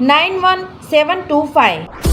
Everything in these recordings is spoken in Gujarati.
nine one seven two five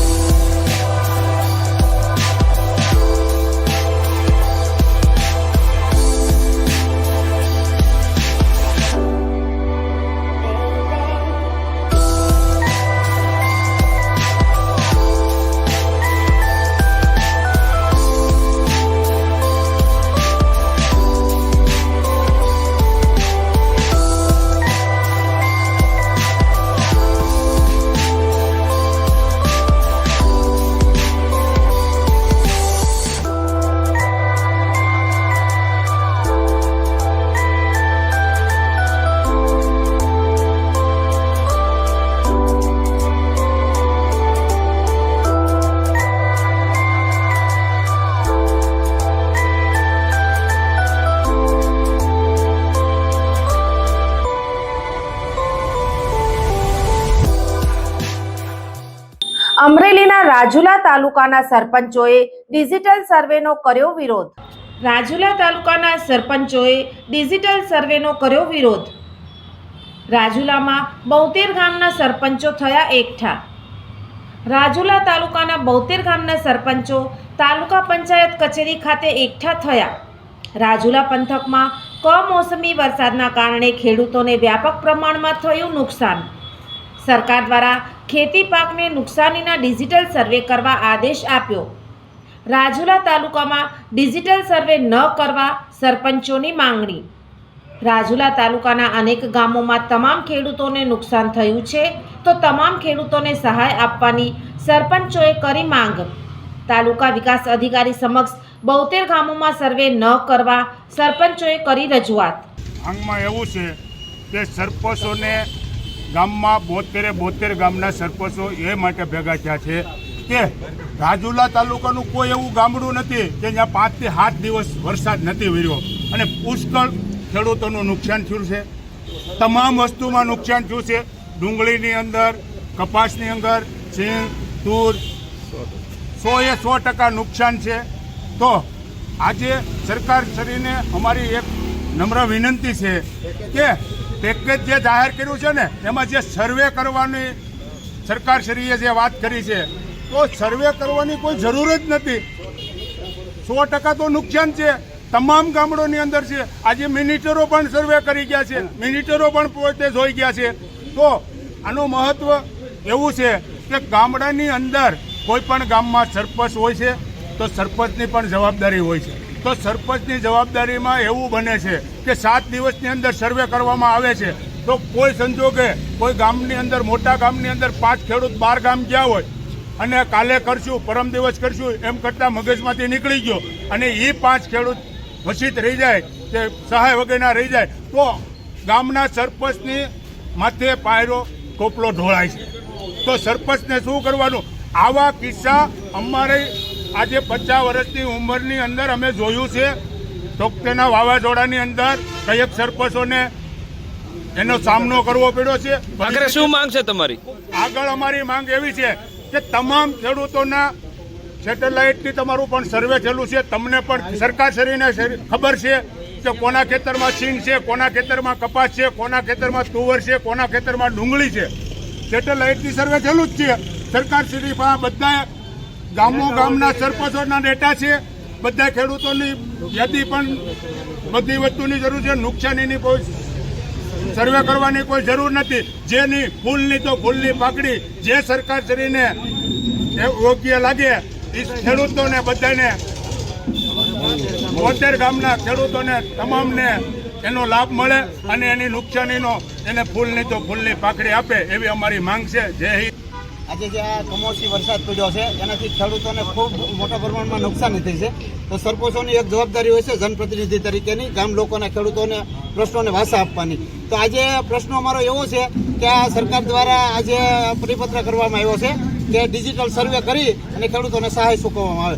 અમરેલીના રાજુલા તાલુકાના સરપંચોએ ડિજિટલ સર્વેનો કર્યો વિરોધ. રાજુલા તાલુકાના સરપંચોએ ડિજિટલ સર્વેનો કર્યો વિરોધ. રાજુલામાં બોતેર ગામના સરપંચો થયા એકઠા. રાજુલા તાલુકાના બોતેર ગામના સરપંચો તાલુકા પંચાયત કચેરી ખાતે એકઠા થયા. રાજુલા પંથકમાં કમોસમી વરસાદના કારણે ખેડૂતોને વ્યાપક પ્રમાણમાં થયું નુકસાન. સરકાર દ્વારા ખેતી પાકને નુકસાનીના ડિજિટલ સર્વે કરવા આદેશ આપ્યો. રાજુલા તાલુકામાં ડિજિટલ સર્વે ન કરવા સરપંચોની માંગણી. રાજુલા તાલુકાના અનેક ગામોમાં તમામ ખેડૂતોને નુકસાન થયું છે, તો તમામ ખેડૂતોને સહાય આપવાની સરપંચોએ કરી માંગ. તાલુકા વિકાસ અધિકારી સમક્ષ બોતેર ગામોમાં સર્વે ન કરવા સરપંચોએ કરી રજૂઆત. આંગમાં એવું છે કે સરપંચોને ગામમાં બોતેરે બોતેર ગામના સરપંચો એ માટે ભેગા થયા છે કે રાજુલા તાલુકાનું કોઈ એવું ગામડું નથી કે જ્યાં પાંચથી સાત દિવસ વરસાદ નથી વર્યો અને પુષ્કળ ખેડૂતોનું નુકસાન થયું છે. તમામ વસ્તુમાં નુકસાન થયું છે. ડુંગળીની અંદર, કપાસની અંદર, સિંહ, તૂર સો એ સો ટકા નુકસાન છે. તો આજે સરકાર શ્રીને અમારી એક નમ્ર વિનંતી છે કે પેકેજ જે જાહેર કર્યું છે ને, એમાં જે સર્વે કરવાની સરકારશ્રીએ જે વાત કરી છે, તો સર્વે કરવાની કોઈ જરૂર જ નથી. સો ટકા તો નુકસાન છે. તમામ ગામડોની અંદર છે. આજે મિનિટરો પણ સર્વે કરી ગયા છે. મિનિટરો પણ પોતે જોઈ ગયા છે. તો આનું મહત્વ એવું છે કે ગામડાની અંદર કોઈ પણ ગામમાં સરપંચ હોય છે, તો સરપંચની પણ જવાબદારી હોય છે. તો સરપંચની જવાબદારીમાં એવું બને છે કે સાત દિવસની અંદર સર્વે કરવામાં આવે છે. તો કોઈ સંજોગે કોઈ ગામની અંદર, મોટા ગામની અંદર પાંચ ખેડૂત બાર ગામ ગયા હોય અને કાલે કરશું, પરમ દિવસ કરશું, એમ કરતાં મગજમાંથી નીકળી ગયો અને એ પાંચ ખેડૂત વસિત રહી જાય કે સહાય વગેરેના રહી જાય, તો ગામના સરપંચની માથે પાયરો ટોપલો ઢોળાય છે. તો સરપંચને શું કરવાનું? આવા કિસ્સા અમારે આજે પચાસ વર્ષની ઉંમરની અંદર અમે જોયું છે તોકતેના વાવાઝોડાની અંદર કયેક સરપંચોને એનો સામનો કરવો પડ્યો છે. આગળ શું માંગ છે તમારી? આગળ અમારી માંગ એવી છે કે તમામ ખેડૂતોના સેટેલાઇટથી તમારું પણ સર્વે થયેલું છે. તમને પણ સરકાર શ્રીને ખબર છે કે કોના ખેતરમાં સિંગ છે કોના ખેતરમાં કપાસ છે કોના ખેતરમાં તુવર છે કોના ખેતરમાં ડુંગળી છે. સેટેલાઇટથી સર્વે થયેલું જ છે. સરકાર પણ બધા ગામો ગામના સરપંચોના ડેટા છે. બધા ખેડૂતોની યાદી પણ બધી વસ્તુની જરૂર છે. નુકસાનીની કોઈ સર્વે કરવાની કોઈ જરૂર નથી. જેની ફૂલની તો ફૂલની પાકડી જે સરકાર શ્રીને એ યોગ્ય લાગે એ ખેડૂતોને બધાને બોતેર ગામના ખેડૂતોને તમામને એનો લાભ મળે અને એની નુકસાનીનો એને ફૂલની તો ફૂલની પાકડી આપે એવી અમારી માંગ છે. જય હિન્દ. આજે જે આ કમોસમી વરસાદ પડ્યો છે, એનાથી ખેડૂતોને ખૂબ મોટા પ્રમાણમાં નુકસાની થઈ છે. તો સરપંચોની એક જવાબદારી હોય છે જનપ્રતિનિધિ તરીકેની, ગામ લોકોના ખેડૂતોને પ્રશ્નોને વાસા આપવાની. તો આજે પ્રશ્નો અમારો એવો છે કે આ સરકાર દ્વારા આજે પરિપત્ર કરવામાં આવ્યો છે કે ડિજિટલ સર્વે કરી અને ખેડૂતોને સહાય ચૂકવવામાં આવે.